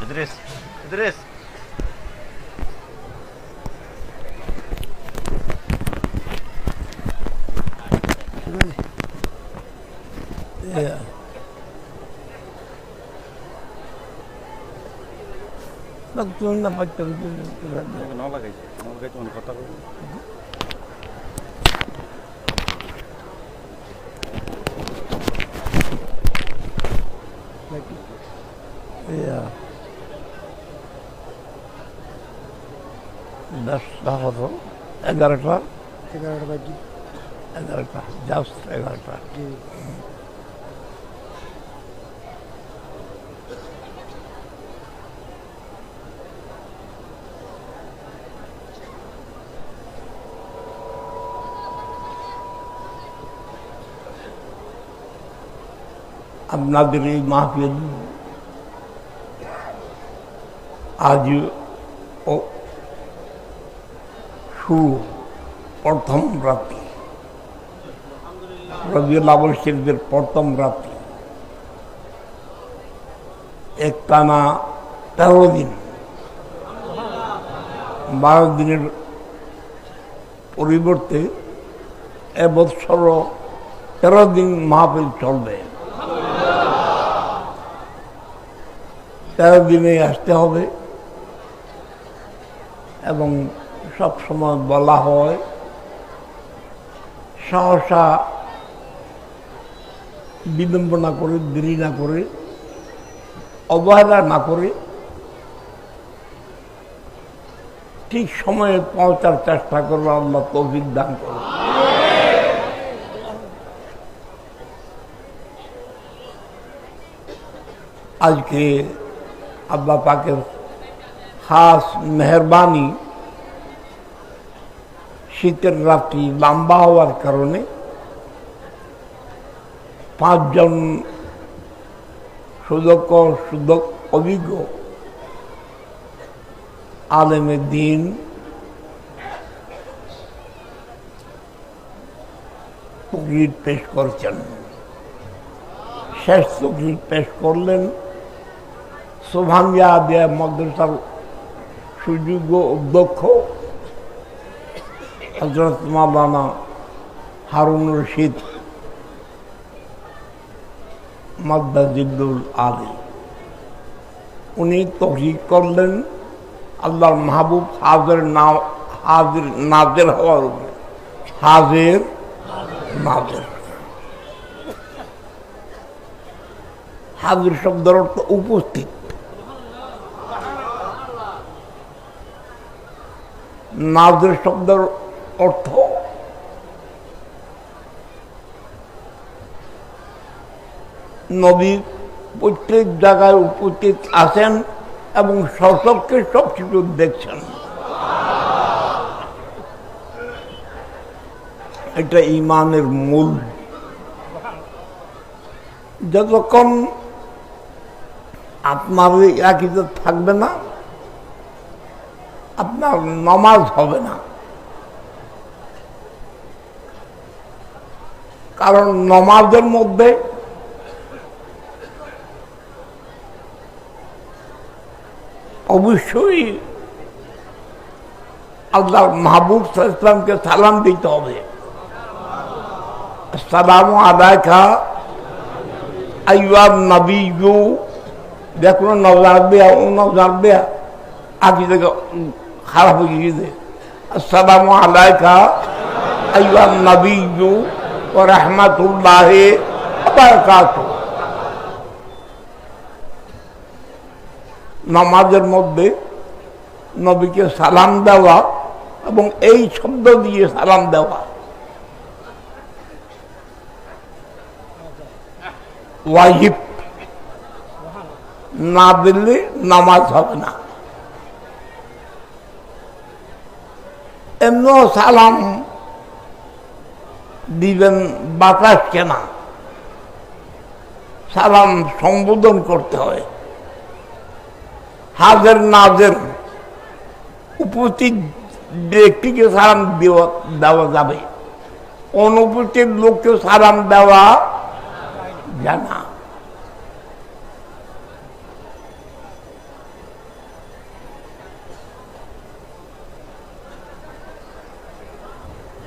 Idris, Idris. Yeah. Nak turun nak macam tu. Kenapa guys? Kenapa guys? Kenapa guys? দশটা হতো এগারোটা এগারোটা বাজি এগারোটা জাস্ট এগারোটা জি আপনাদের এই মাহফিল আজ ও শুরু প্রথম রাত্রি। রবিউল আবুল শরীফের প্রথম রাত্রি। একটানা তেরো দিন। বারো দিনের পরিবর্তে এবছর তেরো দিন মাহফিল চলবে। তেরো দিনে আসতে হবে এবং সব সময় বলা হয়, সহসা বিলম্ব না করে, দেরি না করে, অবহেলা না করে, ঠিক সময়ে পৌঁছার চেষ্টা করব আল্লাহ তৌফিক দান করব আজকে আব্বা পাকের খাস মেহরবানি শীতের রাত্রি লম্বা হওয়ার কারণে পাঁচজন সুদক্ষ সুদক অভিজ্ঞ আলেমের দিন তকরির পেশ করছেন। শেষ তকরির পেশ করলেন সোভানিয়া দেয়া মাদ্রাসার সুযোগ্য অধ্যক্ষ হজরত মাওলানা হারুন রশিদ মাদ্দাজিদুল আলী উনি তহরিক করলেন আল্লাহর মাহবুব হাজের না, হাজির নাজের হওয়ার উপরে। হাজের নাজের। হাজির শব্দের অর্থ উপস্থিত। নাজের শব্দের অর্থ। নবী প্রত্যেক জায়গায় উপস্থিত আছেন এবং সশককে সব কিছু দেখছেন। এটা ইমানের মূল। যতক্ষণ আপনার একই থাকবে না, আপনার নমাজ হবে না। কারণ নমাজের মধ্যে অবশ্যই আল্লাহ মাহবুব ইসলামকে সালাম দিতে হবে। সালাম আদায়খা আইয়াব নবী দেখুন নবজার দেয়া ও নবজার দেয়া আগে থেকে খারাপ হয়ে গিয়েছে আসসালামু আলাইকা আইয়ান নবীজু রহমাতুল্লাহ নামাজের মধ্যে নবীকে সালাম দেওয়া এবং এই শব্দ দিয়ে সালাম দেওয়া। ওয়াজিব। না দিলে নামাজ হবে না। এমন সালাম দিবেন বাতাস কেনা। সালাম সম্বোধন করতে হয়। হাজের নাজের উপস্থিত ব্যক্তিকে সালাম দেওয়া দেওয়া যাবে। অনুপস্থিত লোককে সালাম দেওয়া জানা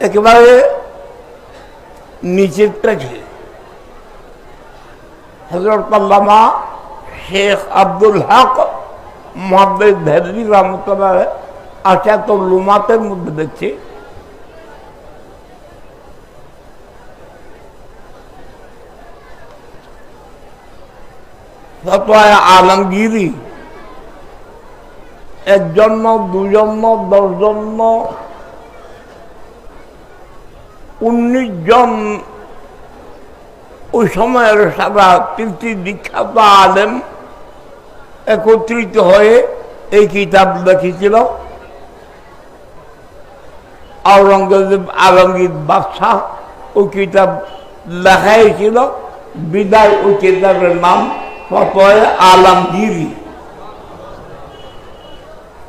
একেবারে নিচেরটা কি হজরত আল্লামা শেখ আব্দুল হক মোহাম্মদ ভেদি রহমতুল্লাহ আচ্ছা তো লুমাতের মধ্যে দেখছি। আলমগিরি একজন দুজন দশজন উনিশ জন ওই সময়ের সারা তিনটি বিখ্যাত আলেম একত্রিত হয়ে এই কিতাব লিখেছিল। আওরঙ্গজেব আলমগীর বাদশাহ ওই কিতাব লেখাইছিল। বিদায় ওই কিতাবের নাম ফতোয় আলমগিরি।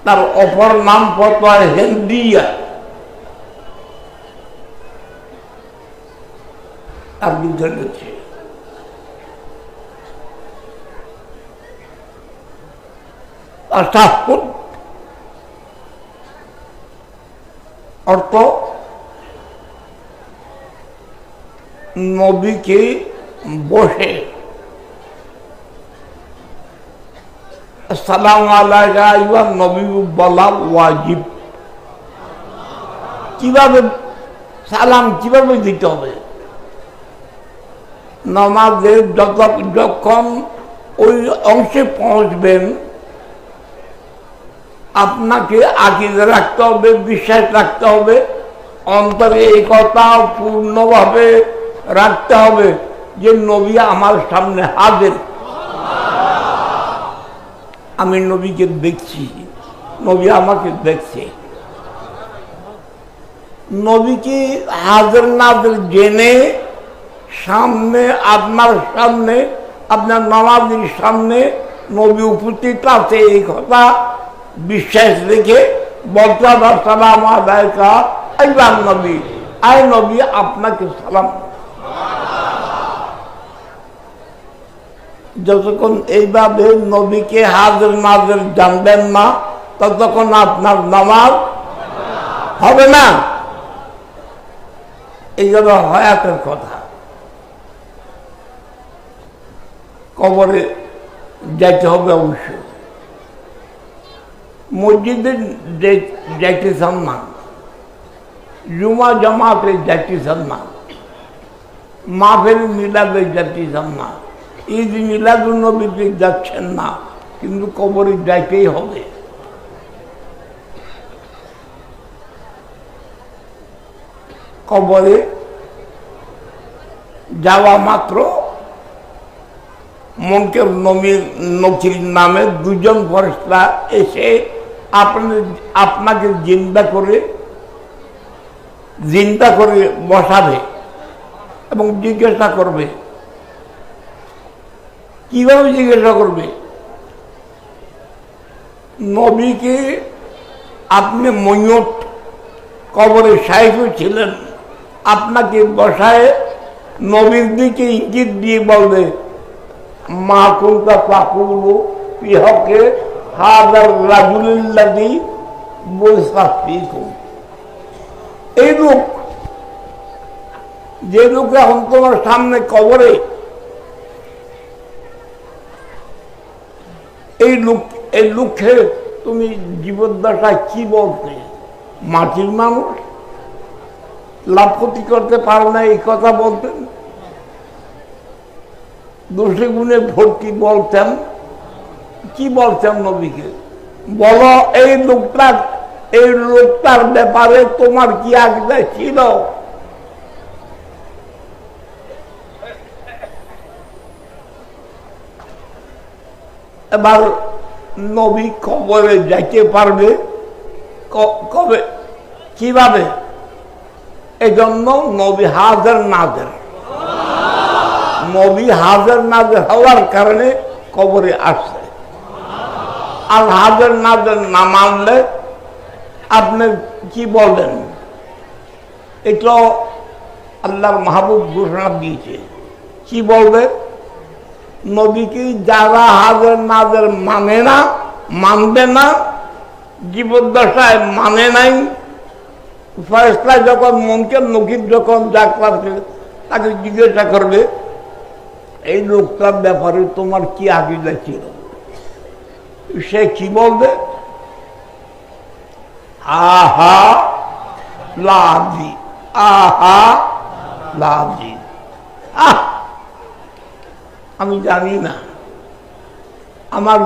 তার অপর নাম ফতোয় হেন্দিয়া তার বিরুদ্ধে রয়েছে তাসাহুদ অর্থ নবীকে বসে। সালাম আলাইকা নবী বলা ওয়াজিব। কীভাবে সালাম, কীভাবে দিতে হবে? নামাজের যত যখন ওই অংশে পৌঁছবেন, আপনাকে আকিদে রাখতে হবে, বিশ্বাস রাখতে হবে, অন্তরে এই কথা পূর্ণভাবে রাখতে হবে যে নবী আমার সামনে হাজির। আমি নবীকে দেখছি, নবী আমাকে দেখছে। নবীকে হাজির নাজির জেনে সামনে, আপনার সামনে, আপনার নামাজির সামনে নবী উপস্থিত আছে। এই কথা বিশ্বাস রেখে বলতে সালাম আদায়কা নবী নবী, আপনাকে সালাম। যতক্ষণ এইভাবে নবীকে হাজির নাজির জানবেন না, ততক্ষণ আপনার নামাজ হবে না। এই জন্য হয়াতের কথা। কবরে যাইতে হবে অবশ্যই মসজিদে যাইতে চান না জুমা জামাতে যাইতে চান না মাফের মিলাদে যাইতে চান না ঈদ মিলাদুল নবীতে যাচ্ছেন না, কিন্তু কবরে যাইতেই হবে। কবরে যাওয়া মাত্র মনকে নবীর নকির নামে দুজন ফরেস্তা এসে আপনাদের আপনাকে জিন্দা করে জিন্দা করে বসাবে এবং জিজ্ঞাসা করবে। কীভাবে জিজ্ঞাসা করবে? নবীকে আপনি ময়ূট কবরে সাহিত্য ছিলেন, আপনাকে বসায় নবীর দিকে ইঙ্গিত দিয়ে বলবে মা কুলকা পাকুলু পিহকে হাদার রাজুলিল্লাদি বৈশাখিকুম এই লোক, যে লোক এখন তোমার সামনে কবরে, এই লোক, এই লোককে তুমি জীবদ্দশায় কি বলতে? মাটির মানুষ? লাভ ক্ষতি করতে পারে না, এই কথা বলতেন দোষে গুণে ভর্তি বলতেন? কি বলতেন নবীকে? বলো, এই লোকটার এই লোকটার ব্যাপারে তোমার কি আগে ছিল? এবার নবী খবরে যাইতে পারবে? কবে? কীভাবে? এজন্য নবী হাজার নাজের। নবী হাজার নাজের হওয়ার কারণে কবরে আসছে। আর হাজার নাজের না মানলে আপনি কি বলবেন এটা আল্লাহর মাহবুব ঘোষণা দিয়েছে। কি বলবে? নবীকে যারা হাজার নাজের মানে না, মানবে না, জীবদ্দশায় মানে নাই, ফয়সলা যখন মনকে নকিব যখন করবে তাকে জিজ্ঞাসা করবে এই লোকটার ব্যাপারে তোমার কি আকিদা ছিল? সে কি বলবে? আহা লাভি আহা লাভি আহ, আমি জানি না। আমার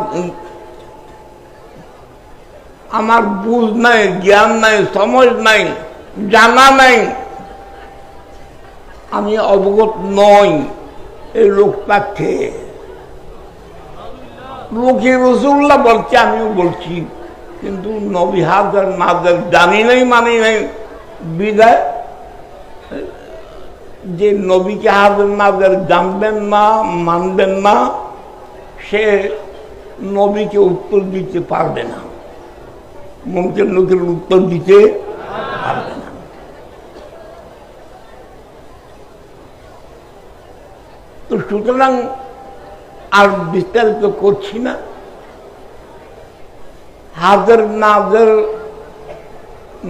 আমার বুঝ নাই, জ্ঞান নাই, সমজ নাই, জানা নাই। আমি অবগত নই। এই লোকটা খেয়ে লোকে রসুল্লাহ বলছে, আমিও বলছি, কিন্তু নবী হাজার নাজার জানি নাই, মানি নাই। বিদায়, যে নবীকে হাজার নাজার জানবেন না, মানবেন না, সে নবীকে উত্তর দিতে পারবে না। মনকের লোকের উত্তর দিতে পারবে না তো সুতরাং আর বিস্তারিত করছি না। হাজার নাজার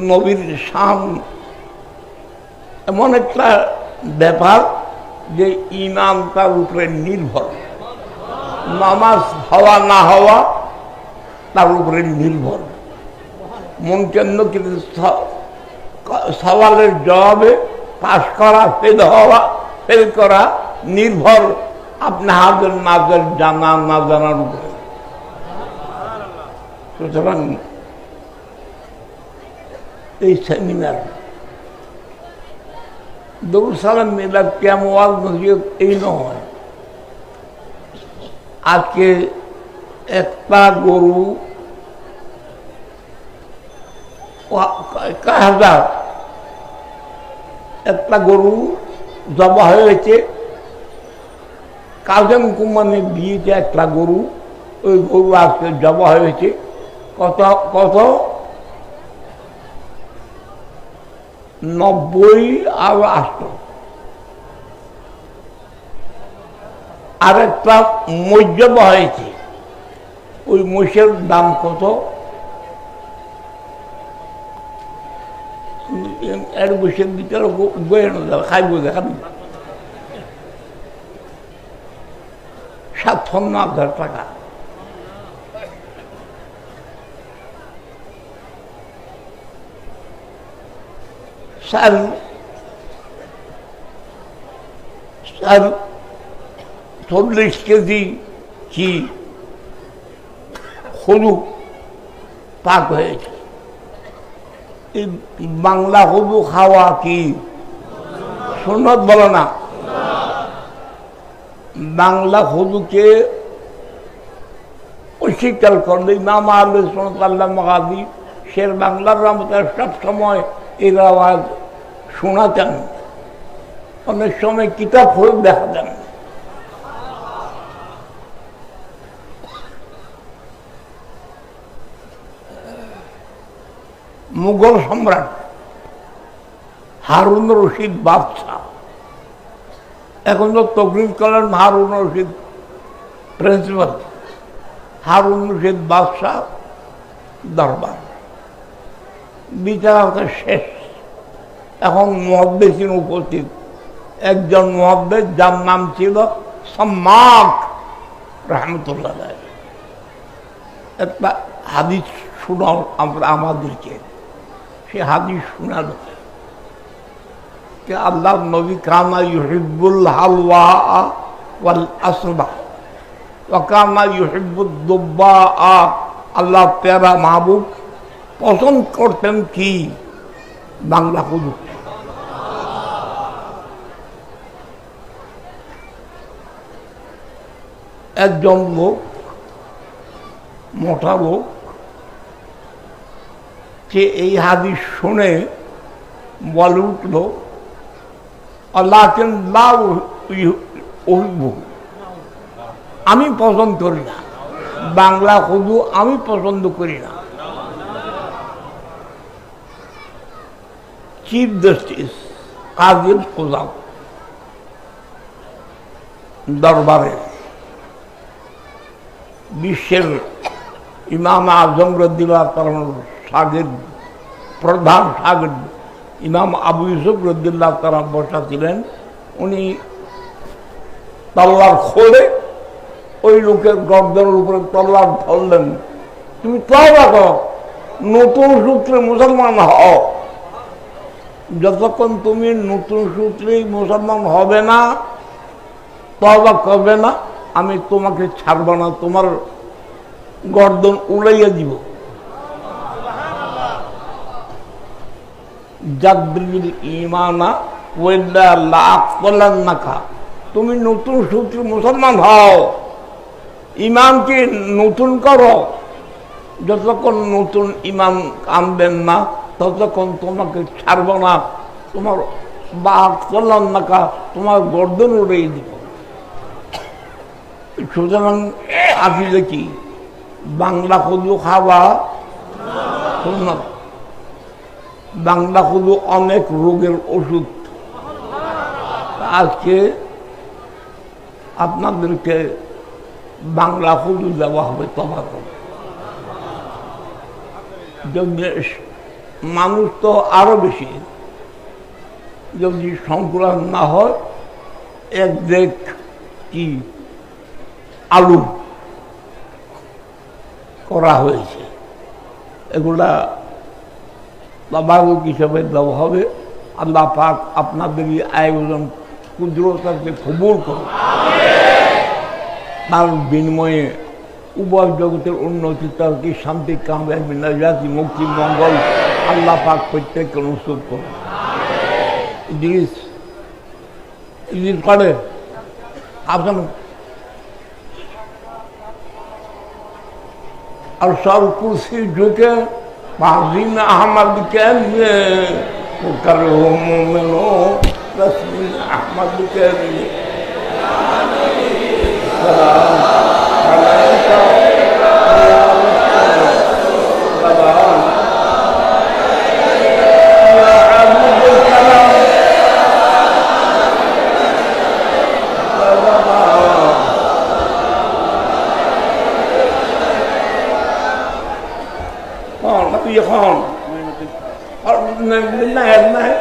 নবীর শান এমন একটা ব্যাপার যে ইমান তার উপরে নির্ভর। নামাজ হওয়া না হওয়া তার উপরে নির্ভর। মন কেন্দ্র কিন্তু সওয়ালের জবাবে পাশ করা, ফেল হওয়া, ফেল করা নির্ভর আপনি হাজার নাজার জানা না জানার উপরে। সুতরাং এই সেমিনার দরুদ সালাম মিলাদ ক্যামওয়াল নজিব এই নয়। আজকে একটা গরু হাজার একটা গরু জবা হয়েছে কাজম কুমানে দিয়েছে একটা গরু, ওই গরু আজকে জবা হয়েছে। কত কত? নব্বই আর আষ্ট। আর একটা হয়েছে। ওই মহিষের দাম কত? বসের ভিতরে বয়ে খাইব দেখাবি? সাতান্ন হাজার টাকা। স্যার স্যার, চল্লিশ কেজি কি হলু পাক হয়েছে? বাংলা হলু খাওয়া কি সুন্নত বলো না? বাংলা হলুকে অস্বীকার করলে ইমাম আলু সোনাতাল্লাহ মহাদি শের বাংলার রহমতার সব সময় এর আওয়াজ শোনাতেন। অনেক সময় কিতাব হয়ে দেখা দেন মুঘল সম্রাট হারুন রশিদ বাদশাহ এখন তো তকরির করেন হারুন রশিদ প্রিন্সিপাল হারুন রশিদ বাদশাহ দরবার। বিচারটা শেষ। এখন মহাদ্দেশিন উপস্থিত। একজন মহাদ্দেশ যার নাম ছিল সম্মাক রহমতুল্লাহ। একটা হাদিস শোনাও আমরা আমাদেরকে। সে হাদিস শোনালো আল্লাহ নবী কামা ইউহিবুল হালওয়া ওয়াল আসবা ওয়াকামা ইউহিবুদ দুব্বা আল্লাহ পেয়ারা মাহবুব পছন্দ করতেন কি? বাংলা হুজুর। একজন লোক, মোটা লোক, যে এই হাদিস শুনে বলে উঠল আল্লাহ আমি পছন্দ করি না। বাংলা হুজু আমি পছন্দ করি না। চিফ জাস্টিস কাজিম কোজাম দরবারে বিশ্বের ইমাম আজম রদ্দিল্লাহ সাগের প্রধান সাগর ইমাম আবু ইউসুফ রদ্দুল্লাহ তারা বসা ছিলেন, উনি তল্লার খোলে ওই লোকের গর্দনের উপরে তল্লার ধরলেন। তুমি তবা কর, নতুন সূত্রে মুসলমান হও। যতক্ষণ তুমি নতুন সূত্রেই মুসলমান হবে না তবা করবে না, আমি তোমাকে ছাড়ব না, তোমার গর্দন উড়াইয়া দিব। জাদ্দিল ইমানা ওয়েদা লাখ নাকা তুমি নতুন সূত্রে মুসলমান হও। ইমামকে নতুন করো। যতক্ষণ নতুন ইমাম আনবেন না, ততক্ষণ তোমাকে ছাড়ব না। তোমার বাঘ চলান নাকা তোমার গর্দন উড়িয়ে দিব। সুতরাং আসলে কি? বাংলা শুধু খাওয়া সুন্নত। বাংলা শুধু অনেক রোগের ওষুধ। আজকে আপনাদেরকে বাংলা শুধু দেওয়া হবে যদি মানুষ তো আরও বেশি। যদি সংকুলন না হয়, এক দেখ কি আলু করা হয়েছে। এগুলা তবারক হিসেবে দেওয়া হবে? আল্লাহ পাক আপনাদের এই আয়োজন কুদরতাকে কবুল করুন। তার বিনিময়ে উভয় জগতের উন্নতি, তর্কি শান্তি কামরাজ নাজাতি মুক্তি, মঙ্গল আল্লাহ পাক প্রত্যেককে অনুষ্ঠিত করুন। ইদ্রিস ইদ্রিস করে আপনার আর সব কুর্সি ঢুকে بعضين أحمد كان وكره منه رسم أحمد كان سلام عليك خان اور ملنا ہے ملنا ہے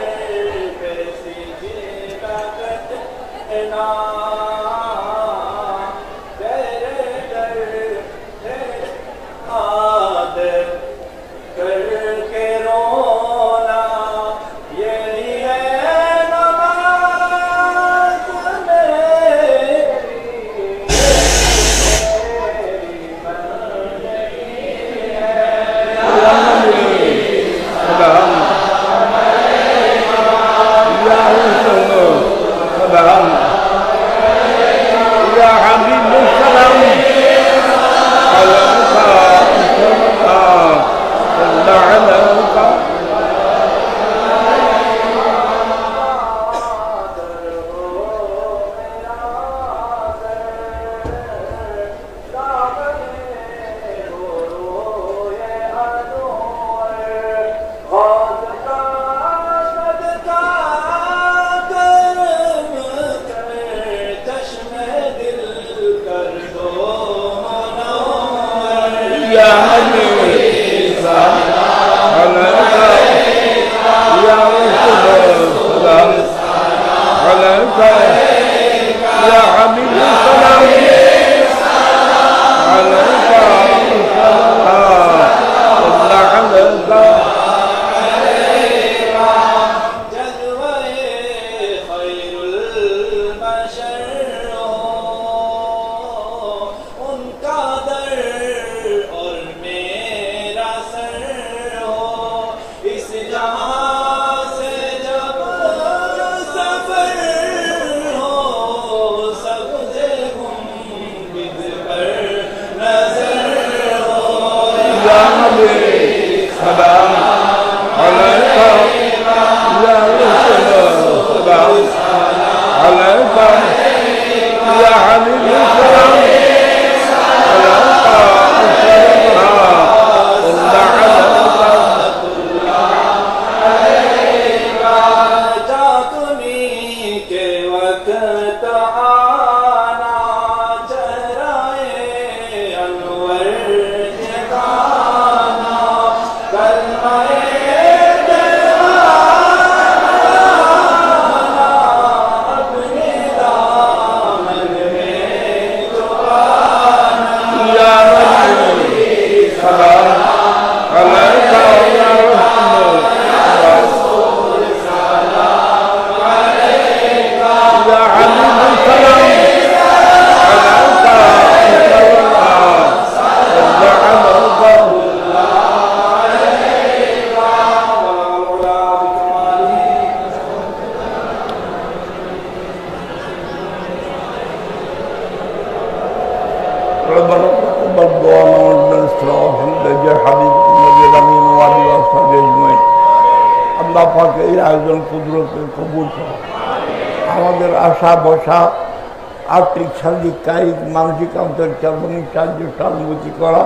শারীরিক কায়িক মানসিক আন্তরিক এবং সাহায্য, সহানুভূতি করা,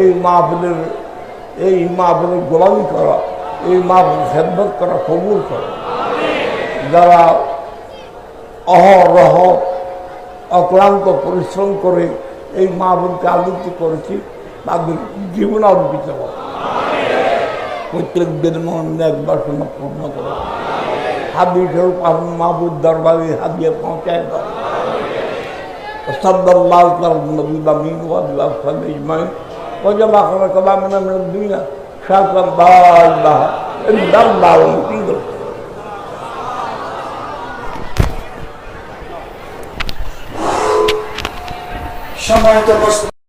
এই মাহফিলের এই মাহফিলের গোলামি করা, এই মাহফিল খেদমত করা, কবুল করা। যারা অহরহ, অক্লান্ত পরিশ্রম করে এই মাহবুবকে আবৃত্তি করেছি, তাদের জীবন অর্পিত প্রত্যেক প্রত্যেকদের মন এক বাসনা পূর্ণ করা। হাদিস স্বরূপ আপনি মাহবুব দরবারে হাদিয়ে পৌঁছায় দাও। صلى الله على النبي الأمين وعلى آله أجمعين وجمع خلق من من الدنيا شاكرا لا إله إلا الله المتين সম্মানিত উপস্থিতি